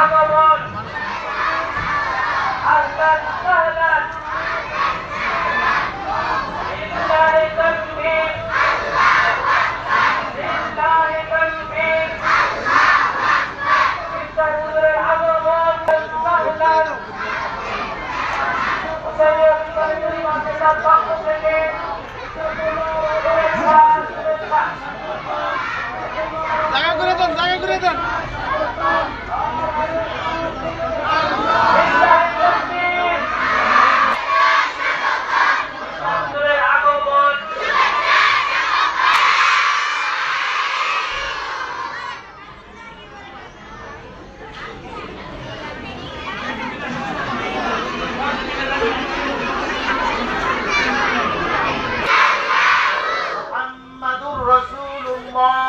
আগমন আহলান সাহলান লিল্লাহি তাকবীর লিল্লাহি তাকবীর ইসলামের আগমন সাহলান সৈয়দ মাদ্রাসার পক্ষ الله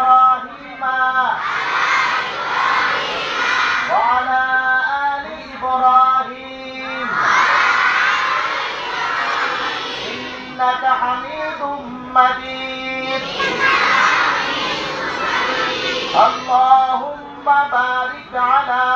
حميد مجيد. اللهم بارك على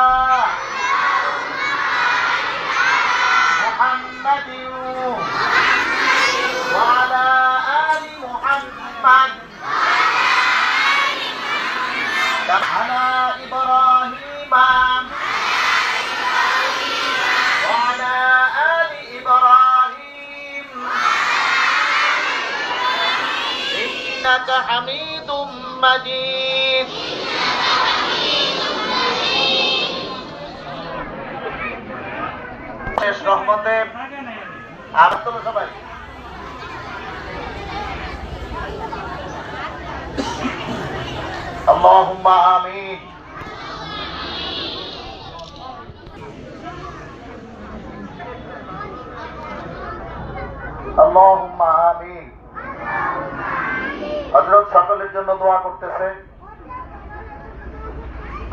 إنك حميد مجيد শেষ রহমতে আবার তোলো সবাই اللهم آمين اللهم آمين হজরত সকলের জন্য দোয়া করতেছে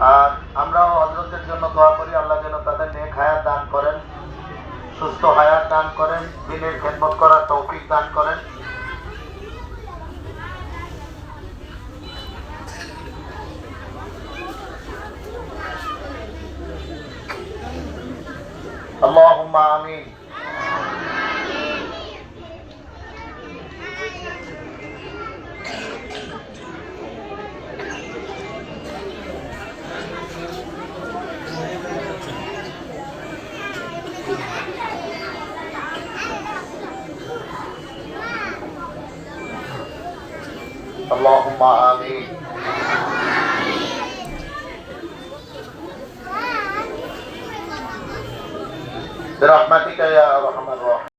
আর আমরাও হজরতের জন্য দোয়া করি আল্লাহ যেন তাদের নেক হায়াত দান করেন সুস্থ হায়াত দান করেন দিনের খেদমত করার তৌফিক দান করেন اللهم آمين اللهم آمين برحمتك يا أرحم الراحمين